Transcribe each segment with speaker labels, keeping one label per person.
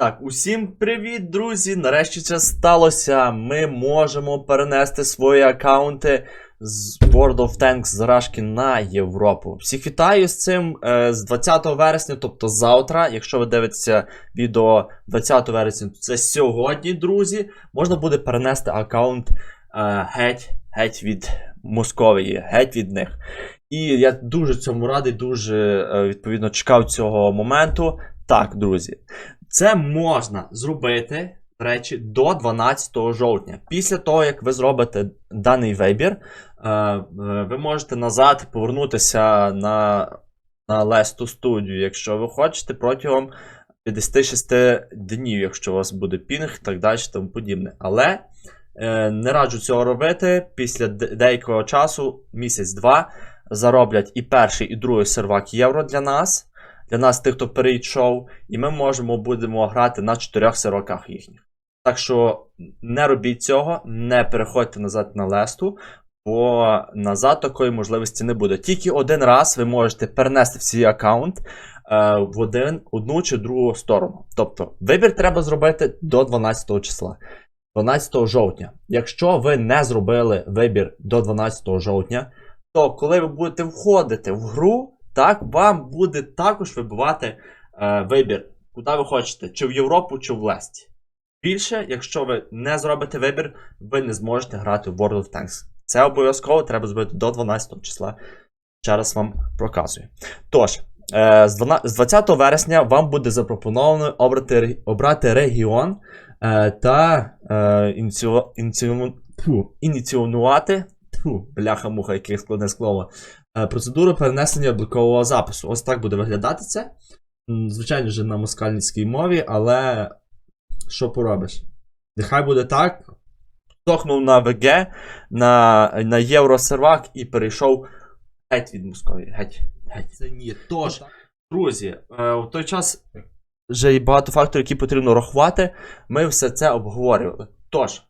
Speaker 1: Так, усім привіт, друзі! Нарешті це сталося. Ми можемо перенести свої аккаунти з World of Tanks з на Європу. Всіх вітаю з цим е, з 20 вересня, тобто завтра. Якщо ви дивитеся відео 20 вересня, то це сьогодні, друзі. Можна буде перенести аккаунт е, геть, геть від Московії, геть від них. І я дуже цьому радий, дуже е, відповідно чекав цього моменту. Так, друзі. Це можна зробити, речі, до 12 жовтня. Після того, як ви зробите даний вибір, е, е, ви можете назад повернутися на, на Лесту студію, якщо ви хочете, протягом 56 днів, якщо у вас буде пінг так далі, тому подібне. Але е, не раджу цього робити. Після деякого часу, місяць-два, зароблять і перший, і другий сервак євро для нас для нас, тих, хто перейшов, і ми можемо будемо грати на чотирьох серваках їхніх. Так що не робіть цього, не переходьте назад на лесту, бо назад такої можливості не буде. Тільки один раз ви можете перенести в свій аккаунт е, в один, одну чи другу сторону. Тобто, вибір треба зробити до 12 числа. 12 жовтня. Якщо ви не зробили вибір до 12 жовтня, то коли ви будете входити в гру, так вам буде також вибивати е, вибір, куди ви хочете, чи в Європу, чи в Лесті. Більше, якщо ви не зробите вибір, ви не зможете грати в World of Tanks. Це обов'язково треба зробити до 12 числа. Ще раз вам проказую. Тож, е, з 20 вересня вам буде запропоновано обрати, обрати регіон е, та е, ініціонувати. Тьфу, бляха-муха, яке складне слово. Е, Процедуру перенесення облікового запису. Ось так буде виглядати це. Звичайно ж, на москальницькій мові, але що поробиш? Нехай буде так. Тохнув на ВГ, на, на Євросервак і перейшов геть від Московії. Геть. Геть. Це ні. Тож, друзі, е, в той час вже є багато факторів, які потрібно рахувати. Ми все це обговорювали. Тож,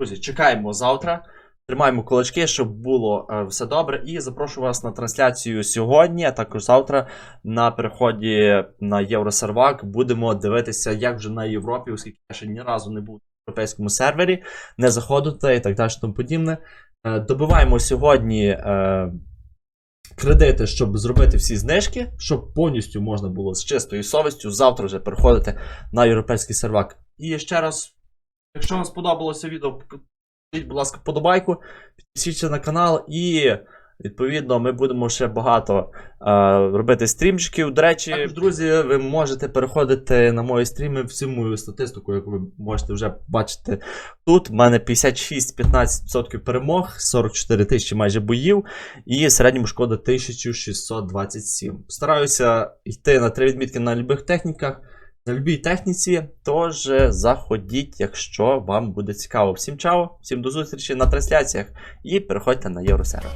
Speaker 1: друзі, чекаємо завтра. Тримаємо кулачки, щоб було е, все добре. І запрошую вас на трансляцію сьогодні, а також завтра на переході на Євросервак. Будемо дивитися, як вже на Європі, оскільки я ще ні разу не був на європейському сервері, не заходити і так далі тому подібне. Е, добиваємо сьогодні е, кредити, щоб зробити всі знижки, щоб повністю можна було з чистою совістю завтра вже переходити на європейський сервак. І ще раз, якщо вам сподобалося відео, будь ласка, подобайку, підпишіться на канал і. Відповідно, ми будемо ще багато е, робити стрімчиків. До речі, також, друзі, ви можете переходити на мої стріми всю мою статистику, яку ви можете вже бачити тут. У мене 56-15% перемог, 44 тисячі майже боїв, і середньому шкода 1627. Стараюся йти на три відмітки на любих техніках на любій техніці. Тож е, заходіть, якщо вам буде цікаво. Всім чао, всім до зустрічі на трансляціях і переходьте на Євросервер.